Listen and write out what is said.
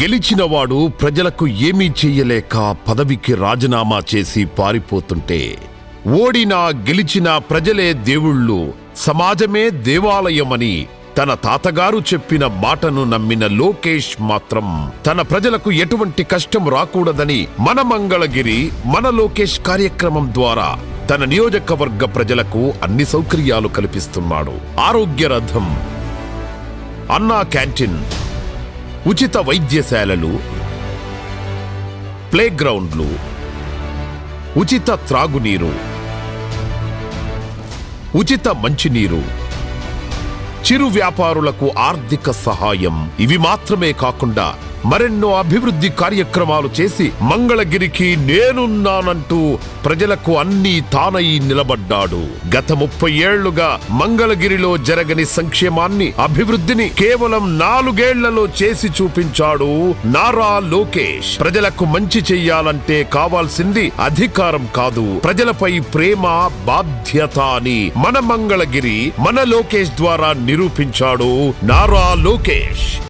గెలిచినవాడు ప్రజలకు ఏమీ చెయ్యలేక పదవికి రాజీనామా చేసి పారిపోతుంటే ఓడినా గెలిచినా ప్రజలే దేవుళ్ళు సమాజమే దేవాలయమని తన తాతగారు చెప్పిన మాటను నమ్మిన లోకేష్ మాత్రం తన ప్రజలకు ఎటువంటి కష్టం రాకూడదని మన మంగళగిరి మన లోకేష్ కార్యక్రమం ద్వారా తన నియోజకవర్గ ప్రజలకు అన్ని సౌకర్యాలు కల్పిస్తున్నాడు. ఆరోగ్య రథం. అన్నా క్యాంటీన్. ఉచిత వైద్యశాలలు ప్లేగ్రౌండ్లు ఉచిత త్రాగునీరు ఉచిత మంచినీరు. చిరు వ్యాపారులకు ఆర్థిక సహాయం. ఇవి మాత్రమే కాకుండా మరెన్నో అభివృద్ధి కార్యక్రమాలు చేసి మంగళగిరికి నేనున్నానంటూ ప్రజలకు అన్నీ తానై నిలబడ్డాడు. గత ముప్పై ఏళ్ళుగా మంగళగిరిలో జరగని సంక్షేమాన్ని అభివృద్ధిని కేవలం నాలుగేళ్ళలో చేసి చూపించాడు నారా లోకేష్. ప్రజలకు మంచి చెయ్యాలంటే కావాల్సింది అధికారం కాదు ప్రజలపై ప్రేమ బాధ్యత అని మన మంగళగిరి మన లోకేష్ ద్వారా నిరూపించాడు నారా లోకేష్.